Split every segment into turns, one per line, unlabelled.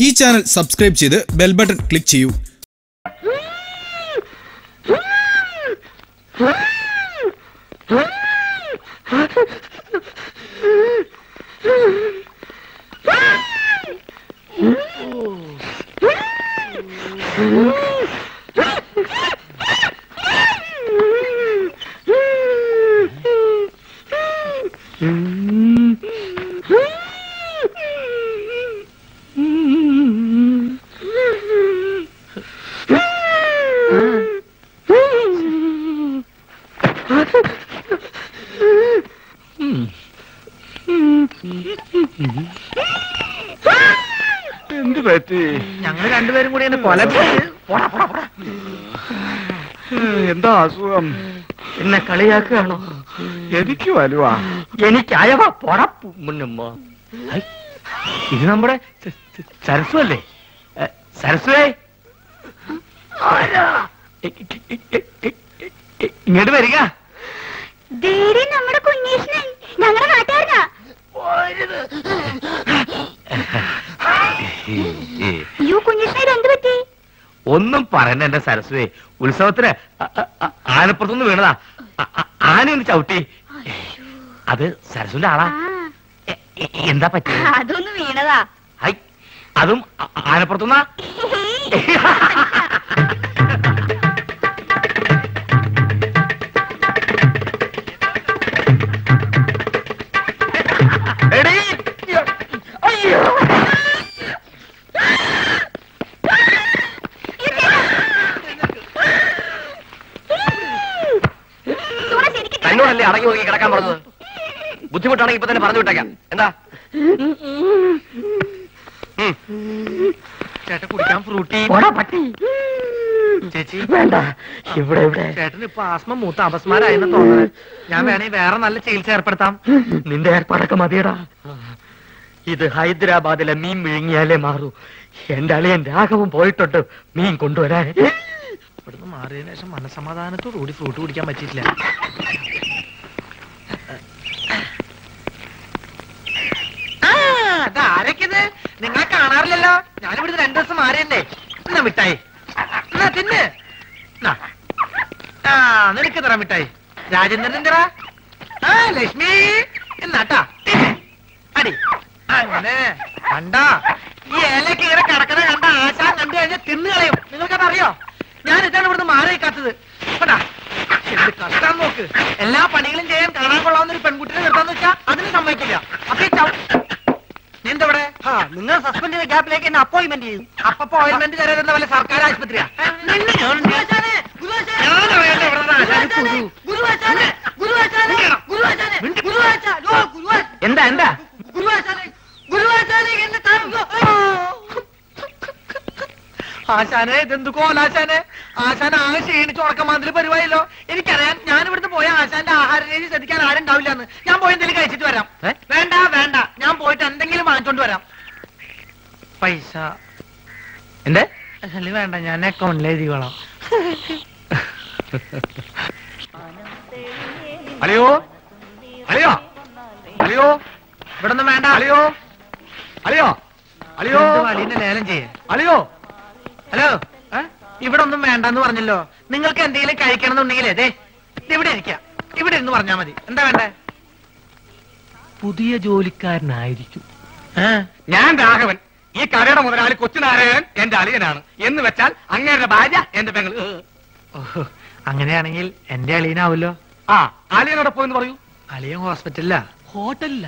ഈ channel subscribe ചെയ്ത് bell button click ചെയ്യൂ.
എന്ത് പറ്റി?
ഞങ്ങൾ രണ്ടുപേരും കൂടി എന്നെ കൊല
എന്താ അസുഖം?
എന്നെ കളിയാക്കുകയാണോ?
എനിക്ക് വലുവാ.
എനിക്ക് പൊട മുന്നുമ്പോ ഇത് നമ്മുടെ സരസു അല്ലേ സരസുവേ? ഇങ്ങോട്ട് വരിക.
നമ്മുടെ കുഞ്ഞേഷനൻ ഞങ്ങളുടെ നാട്ടുകാരനാ. അയ്യോ കുഞ്ഞേഷന ഇത് എന്ത് പറ്റി?
ഒന്നും പറയണ്ട എന്റെ സരസ്വേ ഉത്സവത്തിന് ആനപ്പുറത്തുനിന്ന് വീണതാ. ആന ഒന്ന് ചവിട്ടി. അത് സരസ്വന്റെ ആളാ. എന്താ പറ്റി?
അതൊന്ന് വീണതാ.
ഹൈ അതും ആനപ്പുറത്തുനിന്നാ?
ശരിക്കും
തന്നോടല്ലേ അടങ്ങി നോക്കി കിടക്കാൻ പറഞ്ഞത്? ബുദ്ധിമുട്ടാണെങ്കിൽ ഇപ്പൊ തന്നെ പറഞ്ഞു വിട്ടേക്കാം. എന്താ? ചേട്ടൻ കുടിക്കാൻ ഫ്രൂട്ടി. പട്ടി. ചേച്ചി. വേണ്ട. ഇവിടെ ഇവിടെ. ചേട്ടൻ ഇപ്പൊ ആസ്മ മൂത്ത അപസ്മാരായെന്ന് തോന്നുന്നത് ഞാൻ വേണേ വേറെ നല്ല ചികിത്സ ഏർപ്പെടുത്താം. നിന്റെ ഏർപ്പാടൊക്കെ മതിയടാ. ഇത് ഹൈദരാബാദിലെ മീൻ വിഴുങ്ങിയാലേ മാറൂ. എന്റെ അളിയൻ രാഘവം പോയിട്ടുണ്ട്. മീൻ കൊണ്ടുവരാൻ. ഇവിടുന്ന് മാറിയതിനു ശേഷം മനസമാധാനത്തോടു കൂടി ഫ്രൂട്ട് കുടിക്കാൻ പറ്റിയിട്ടില്ല. ആരൊക്കെത് നിങ്ങളെ കാണാറില്ലല്ലോ. ഞാനിവിടുന്ന് രണ്ടു ദിവസം മാറിയല്ലേ എന്നാ മിഠായി? എന്നാ തിന്ന്. ആ നിനക്ക് തറ മിഠായി. രാജേന്ദ്രൻ എന്തിനാ ആ ലക്ഷ്മി. എന്നാട്ടാ അടി. അങ്ങനെ. കണ്ടാ. ഈ ഏലയ്ക്ക് ഇങ്ങനെ കിടക്കണ കണ്ട ആശാൻ കണ്ടു കഴിഞ്ഞാൽ തിന്നു കളയും. നിങ്ങൾക്കത് അറിയോ? ഞാൻ ഇതാണ് ഇവിടുന്ന് മാറി നിൽക്കാത്തത് കണ്ടാ എന്ത് കഷ്ടം നോക്ക്. എല്ലാ പണികളും ചെയ്യാൻ കാണാൻ കൊള്ളാവുന്ന ഒരു പെൺകുട്ടിനെ നിർത്താന്ന് വെച്ചാ അതിന് സമ്മതിക്കില്ല. അപ്പൊ ഈ ചവ- നീ എന്താ ഇവിടെ നിങ്ങൾ സസ്പെൻഡ് ചെയ്ത ഗ്യാപ്പിലേക്ക് എന്നെ അപ്പോയിന്റ്മെന്റ് ചെയ്യും. അപ്പൊ അപ്പോയിന്റ്മെന്റ് തരുന്ന വല്ല സർക്കാർ ആശുപത്രിയാ. എന്താ എന്താ? ആശാനെ ഇതെന്ത് കോലാശാനെ ആശാൻ ആകെ ക്ഷീണിച്ച് ഉറക്കമാതിരി പരിപാടിയല്ലോ. എനിക്കറിയാം ഞാൻ ഇവിടുന്ന് പോയ ആശാന്റെ ആഹാര രീതി ശ്രദ്ധിക്കാൻ ആരും ഉണ്ടാവില്ല എന്ന് ഞാൻ പോയി എന്തെങ്കിലും കഴിച്ചിട്ട് വരാം. വേണ്ട വേണ്ട. ഞാൻ പോയിട്ട് എന്തെങ്കിലും വാങ്ങിച്ചോണ്ട് വരാം. പൈസ. എന്റെ അല്ല വേണ്ട ഞാൻ അക്കൗണ്ടിൽ എഴുതിക്കോളാം. അളിയോ? അളിയോ? അളിയോ? ഇവിടെ ഒന്നും വേണ്ട. അളിയോ? അളിയോ? അളിയോ? അലീന്റെ ലേലം ചെയ്യേ. അളിയോ? ഹലോ? ഇവിടൊന്നും ഇവിടെ ഒന്നും വേണ്ടെന്ന് പറഞ്ഞല്ലോ. നിങ്ങൾക്ക് എന്തെങ്കിലും കഴിക്കണമെന്നുണ്ടെങ്കിലേ ദേ അതെ ഇവിടെ ഇരിക്കാം. ഇവിടെ ഇരുന്ന് പറഞ്ഞാ മതി. എന്താ വേണ്ടേ? പുതിയ ജോലിക്കാരനായിരിക്കും.
ഞാൻ രാഘവൻ. ഈ കടയുടെ മുതലാളി കൊച്ചുനാരായണൻ എന്റെ അളിയനാണ്. എന്ന് വെച്ചാൽ അങ്ങേരുടെ ഭാര്യ എന്റെ പെങ്ങൾ.
അങ്ങനെയാണെങ്കിൽ എന്റെ അളിയനാവല്ലോ
ആ അളിയനോടെ പോയെന്ന് പറയൂ.
അളിയൻ ഹോസ്പിറ്റലില്ല ഹോട്ടലില്ല.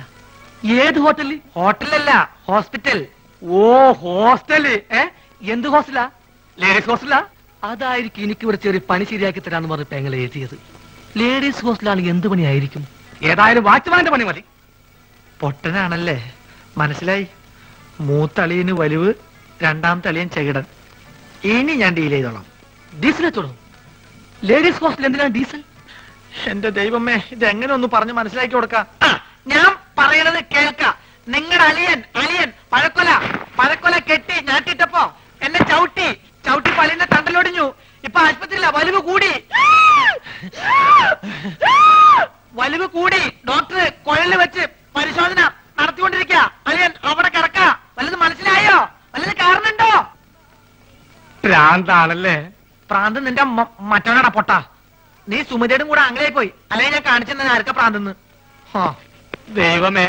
ഏത് ഹോട്ടലിൽ? ഹോട്ടലല്ല ഹോസ്പിറ്റൽ.
ഓ ഹോസ്റ്റൽ
ഏ എന്ത് ഹോസ്റ്റലാ?
ലേഡീസ് ഹോസ്റ്റലാ?
അതായിരിക്കും എനിക്ക് ഇവിടെ ചെറിയ പണി ശരിയാക്കി തരാന്ന് പറഞ്ഞ പെങ്ങൾ എഴുതിയത്. ലേഡീസ് ഹോസ്റ്റലാണെങ്കിൽ എന്ത് പണിയായിരിക്കും?
ഏതായാലും വാച്ച്മാന്റെ പണി മതി.
പൊട്ടനാണല്ലേ? മനസ്സിലായി? മൂത്തളിയന് വലിവ് രണ്ടാമത്തെ അളിയൻ ചെകിടൻ. ഇനി ഞാൻ ഡീൽ ചെയ്തോളാം. ഡീസൽ എത്തോളൂ ലേഡീസ് ഹോസ്റ്റൽ എന്തിനാണ് ഡീസൽ എന്റെ ദൈവമേ ഇത് എങ്ങനെ ഒന്ന് പറഞ്ഞ് മനസ്സിലാക്കി കൊടുക്കാം? ഞാൻ പറയണത് കേൾക്ക. നിങ്ങളുടെ അലിയൻ അലിയൻ പഴക്കൊല പഴക്കൊല കെട്ടി ഞാട്ടിട്ടപ്പോ എന്നെ ചവിട്ടി ചവിട്ടി പളിന്റെ തണ്ടലൊടിഞ്ഞു. ഇപ്പൊ ആശുപത്രിയില വലിവ് കൂടി. വലിവ് കൂടി ഡോക്ടർ കുഴലിൽ വെച്ച് പരിശോധന നടത്തിക്കൊണ്ടിരിക്കുക അലിയൻ അവിടെ കിടക്ക വല്ലത് മനസ്സിലായോ വല്ലത്
പ്രാന്താണല്ലേ
പ്രാന്ത് നിന്റെ മറ്റവനാടാ പൊട്ട. നീ സുമതിയുടെ കൂടെ അങ്ങനെ പോയി അല്ലെങ്കിൽ ഞാൻ കാണിച്ചെന്ന ആർക്ക പ്രാന്തെന്ന്?
ദൈവമേ.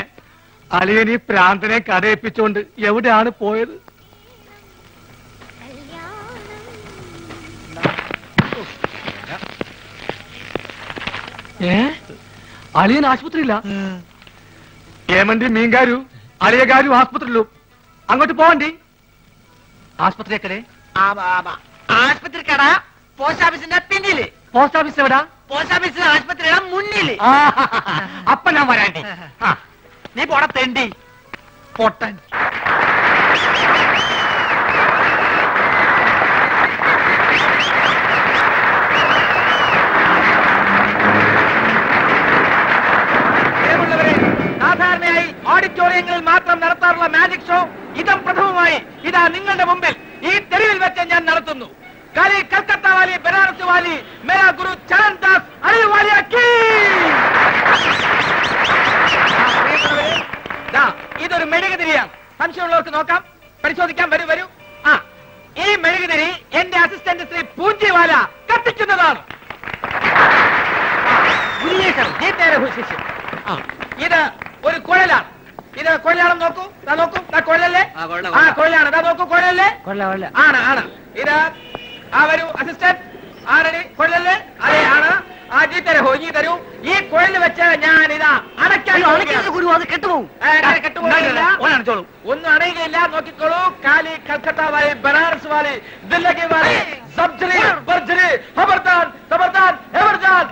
അലിയൻ ഈ പ്രാന്തനെ കഥയിപ്പിച്ചോണ്ട് എവിടെയാണ് പോയത്? ഏ? അളിയൻ ആശുപത്രിയില്ല ഹേമന്റി മീൻകാരു അലിയകാരു ആശുപത്രിയിലും. അങ്ങോട്ട് പോവണ്ടി. ആശുപത്രി എക്കടെ.
ആശുപത്രി കട പോസ്റ്റ് ഓഫീസിന്റെ പിന്നിൽ.
പോസ്റ്റ് ഓഫീസ് എവിടാ?
പോസ്റ്റ് ഓഫീസ് ആശുപത്രിയുടെ
മുന്നിൽ. അപ്പൊ ഞാൻ വരാണ്ടി.
നീ പോട തെണ്ടി. പൊട്ടൻ. ഓഡിറ്റോറിയങ്ങളിൽ മാത്രം നടത്താറുള്ള മാജിക് ഷോ ഇതം പ്രഥമമായി ഇതാ നിങ്ങളുടെ മുമ്പിൽ. വെച്ച് ഞാൻ നടത്തുന്നു. കാലി കൽക്കത്ത വാലി ബനാറസ് വാലി മേരാ ഗുരു ചരൺ ദാസ് അലി അക്കി ഇതൊരു മെഴുകുതിരിയാണ്. സംശയമുള്ളവർക്ക് നോക്കാം. പരിശോധിക്കാം. വരൂ വരൂ. ആ ഈ മെഴുകുതിരി എന്റെ അസിസ്റ്റന്റ് ശ്രീ പൂഞ്ചിവാല കത്തിക്കുന്നതാണ്. ഇത് ഒരു കുഴലാണ്. ഇത് കുഴലാണെന്ന് നോക്കൂ. ഇതാ നോക്കൂ. ഇതാ കൊല്ലല്ലേ ആ കൊല്ലാണ് ഇതാ നോക്കൂ കുഴലല്ലേ ആണ് ആണ്. ഇത് ആ വരൂ അസിസ്റ്റന്റ് ആരടി? കൊല്ലല്ലേ അതെ ആണ്. ആ ജീ തരൂ ഈ തരൂ. ഈ കുഴൽ വെച്ച് ഞാൻ ഇതാ അടയ്ക്കാൻ
ഗുരു അത് കെട്ടുപോകും.
ഏ, ഞാൻ കെട്ടുപോകുന്നില്ല. ഒന്നും അണയുകയില്ല നോക്കിക്കോളൂ. കാലി കൽക്കട്ട വാലി ബനാറസ് വാലി ദില്ലകി വാലി സബ്ജറി ബർജറി ഹബർദാൻ ഖബർദാൻ എവർദാൻ.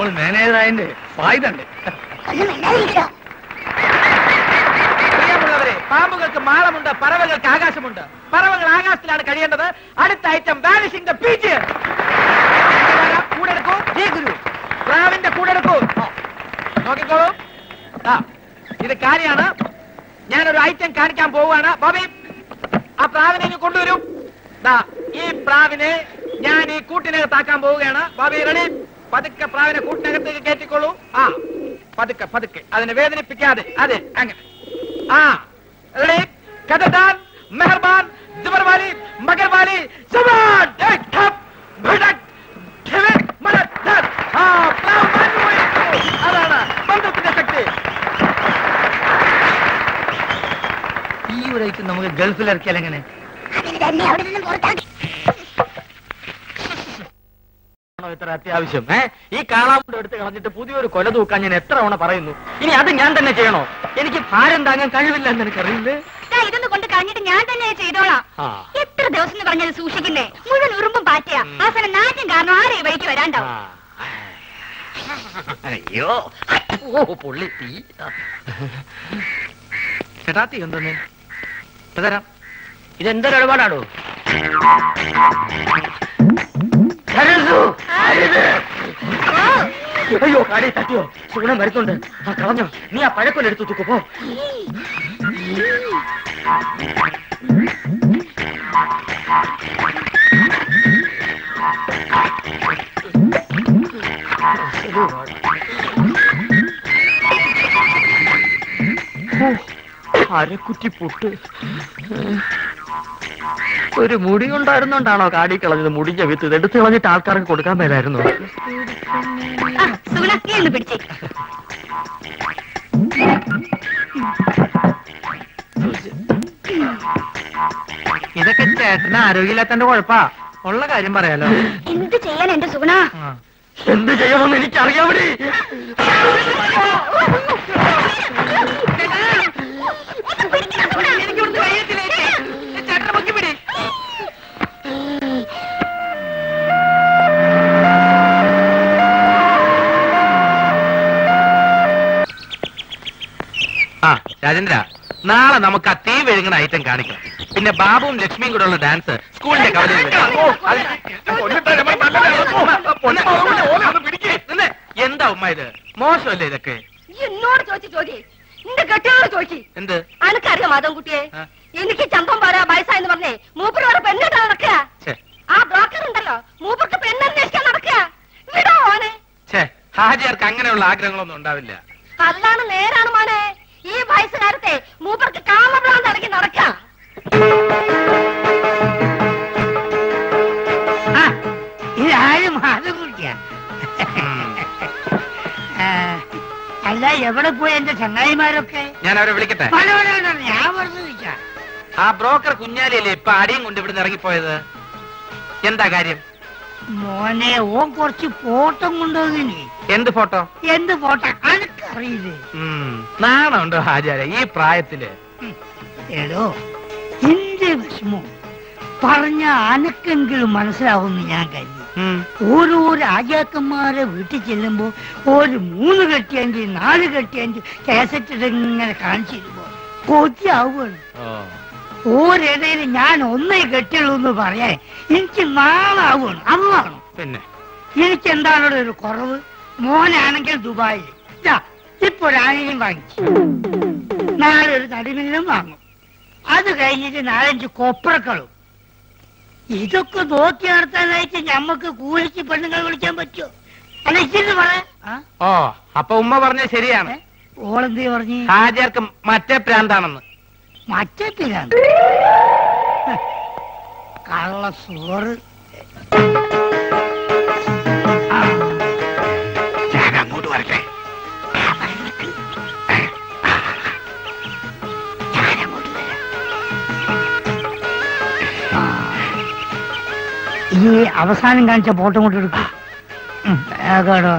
നമ്മൾ മാനേജറായതിന്റെ ഫായ്ദ ഉണ്ട്
പ്രിയമുള്ളവരെ പാമ്പുകൾക്ക് മാളമുണ്ട് പറവകൾക്ക് ആകാശമുണ്ട്. പറവകൾ ആകാശത്തിലാണ് കഴിയേണ്ടത്. അടുത്ത ഐറ്റം വാനിഷിംഗ് ദ പീച്ച് കൂടെടുക്കൂ. ജി ഗുരു. പ്രാവിന്റെ കൂടെടുക്കൂ. നോക്കിക്കോളൂ. ദാ, ഇത് കാര്യമാണ് ഞാനൊരു ഐറ്റം കാണിക്കാൻ പോവുകയാണ്. ബോബി ആ പ്രാവിനെ ഇനി കൊണ്ടുവരും. ദാ ഈ പ്രാവിനെ ഞാൻ ഈ കൂട്ടിനകത്താക്കാൻ പോവുകയാണ്. ബോബി റെഡി പതുക്കെ പ്രാവിനെ കൂട്ടിനകത്തേക്ക് കയറ്റിക്കോളൂ. ആ പതുക്കെ പതുക്കെ. അതിനെ വേദനിപ്പിക്കാതെ. അതെ അങ്ങനെ. ആ റെഡി കഥദാൻ മെഹർബാൻ ജബർവാലി മഗർവാലി ജബാൻ! ഏക് ഠപ് ഭടക് ഠിവിക് മലക് ആ അതാണ് ബന്ധത്തിന്റെ ശക്തി.
ഈ നമുക്ക് ഗൾഫിൽ ഇറക്കിയാൽ എങ്ങനെ?
അതിന് തന്നെ അവിടെ നിന്ന് പുറത്താക്കി
ആണോ ഇത്ര അത്യാവശ്യം ഏ? ഈ കാളാമുണ്ട് എടുത്ത് കളഞ്ഞിട്ട് പുതിയൊരു കൊല തൂക്കാൻ ഞാൻ എത്ര തവണ പറയുന്നു. ഇനി അത് ഞാൻ തന്നെ ചെയ്യണോ? എനിക്ക് ഭാരം താങ്ങാൻ കഴിവില്ല എന്ന് എനിക്കറിയില്ലേ?
ഇതൊന്ന് കൊണ്ട് കളഞ്ഞിട്ട് ഞാൻ തന്നെ ചെയ്തോളാം. എത്ര ദിവസം എന്ന് പറഞ്ഞത് സൂക്ഷിക്കുന്നേ. മുഴുവൻ ഉറുമ്പും പാറ്റയാ. അവസാനം നാറ്റം കാരണം ആരെ വഴിക്ക് വരാണ്ടാവും?
അയ്യോ. ഓ പൊള്ളി തീ.
ചേട്ടാ തീ തരാം
ഇതെന്തൊരു ഇടപാടാണോ? അയ്യോ കാടി തട്ടിയോ? സുഗുണം വരുത്തുണ്ട് ആ കളഞ്ഞോ. നീ ആ പഴക്കൊല്ലെടുത്തു തൂക്കു പോ.
അരക്കുറ്റി പുട്ട്. ഒരു മുടി ഉണ്ടായിരുന്നോണ്ടാണോ കാടി കളഞ്ഞത്? മുടിഞ്ഞ വിത്ത് ഇത് എടുത്ത് കളഞ്ഞിട്ട് ആൾക്കാർക്ക് കൊടുക്കാൻ മേലായിരുന്നു.
ഇതൊക്കെ ചേട്ടന് ആരോഗ്യമില്ലാത്തന്റെ കുഴപ്പാ. ഉള്ള കാര്യം പറയാലോ.
എന്ത് ചെയ്യാൻ എന്റെ സുഗുണ?
എന്ത് ചെയ്യണമെന്ന് എനിക്കറിയാമടി
രാജേന്ദ്ര നാളെ നമുക്ക് ആ തീ വിഴുങ്ങുന്ന ഐറ്റം കാണിക്കാം. പിന്നെ ബാബുവും ലക്ഷ്മിയും കൂടെ ഉള്ള ഡാൻസ് സ്കൂളിന്റെ കവലയിൽ നിന്ന്. എന്താ ഉമ്മ ഇത്? മോശമല്ലേ ഇതൊക്കെ?
എന്നോട് ചോദിച്ചു ചോദി നിന്റെ കെട്ടിയോട് ചോദിച്ചു
എന്ത്?
അനക്കറിയാം മാധവൻകുട്ടിയെ
കുട്ടിയെ?
എനിക്ക് ചമ്പം പറയാ വയസ്സായെന്ന് പറഞ്ഞേ. മൂപ്പരോട് പെണ്ണിട്ട് നടക്കുക? ആ ബ്രോക്കർ ഉണ്ടല്ലോ. മൂപ്പർക്ക് പെണ്ണന്വേഷിക്കാൻ നടക്കുക. വിടോ ഓനെ
ഛെ, ഹാജിയാർക്ക് അങ്ങനെയുള്ള ആഗ്രഹങ്ങളൊന്നും ഉണ്ടാവില്ല.
അതാണ് നേരാണ് മോനെ. ഈ വയസ്സുകാരത്തെ മൂപ്പർക്ക് കാമഭ്രാന്ത് അടക്കി നടക്കാം.
ഇതാരും മാധുകുട്ടിയ അല്ല എവിടെ പോയി എന്റെ ചങ്ങായിമാരൊക്കെ?
ഞാൻ അവരെ വിളിക്കട്ടെ
ഞാൻ പറഞ്ഞു ചോദിച്ചാ
ആ ബ്രോക്കർ കുഞ്ഞാലിയല്ലേ ഇപ്പൊ അടിയും കൊണ്ട് ഇവിടുന്ന് ഇറങ്ങിപ്പോയത്? എന്താ കാര്യം?
മോനെ ഓൻ കുറച്ച് ഫോട്ടോ കൊണ്ടുവന്നിനി
എന്ത് ഫോട്ടോ?
എന്ത് ഫോട്ടോ? അനക്കറിയില്ലേ
ഉം, നാണമുണ്ടോ ആചാര്യ ഈ പ്രായത്തിൽ?
എടോ എന്റെ വിഷമം. പറഞ്ഞ അനക്കെങ്കിലും മനസ്സിലാവുമെന്ന് ഞാൻ കരുതി. ഓരോ രാജാക്കന്മാരെ വീട്ടിൽ ചെല്ലുമ്പോ ഒരു മൂന്ന് കെട്ടിയഞ്ച് നാല് കെട്ടിയഞ്ച് കേസറ്റ് ഇങ്ങനെ കാണിച്ചിരുമ്പോ കൊതിയാവുകയാണ്. ഓരിടയിൽ ഞാൻ ഒന്നേ കെട്ടിയുള്ളൂ എന്ന് പറയാൻ എനിക്ക് നാളാവുകയാണ് അന്നാണ്
പിന്നെ?
എനിക്ക് എന്താണോ ഒരു കുറവ്? മോനാണെങ്കിൽ ദുബായിൽ. ഇതാ ഇപ്പൊ ഒരാണെയും വാങ്ങിച്ചു. നാളെ ഒരു നടുമില്ലും വാങ്ങും. അത് കഴിഞ്ഞിട്ട് നാലഞ്ച് കൊപ്രക്കളും. ഇതൊക്കെ നോക്കി നടത്താനായിട്ട് ഞമ്മക്ക് കൂലിക്ക് പെണ്ണുങ്ങൾ വിളിക്കാൻ പറ്റുമോ അല്ല പറ. ആ?
ഓ അപ്പൊ ഉമ്മ പറഞ്ഞ ശരിയാണ്.
ഓളെന്ത് പറഞ്ഞു?
ഹാജിയാർക്ക് മറ്റേ പ്രാന്താണെന്ന്.
മറ്റത്തിലാണ് കള്ള സോറ്. ഈ അവസാനം കാണിച്ച ഫോട്ടോ കൊണ്ട് എടുക്കും. കേടോ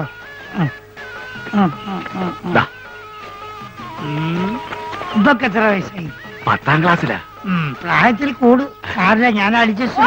ദാ.
ഇതൊക്കെ എത്ര വയസ്സായി?
പത്താം ക്ലാസ്സിലാ.
പ്രായത്തിൽ കൂടു. സാറില്ല ഞാൻ അഡ്ജസ്റ്റ്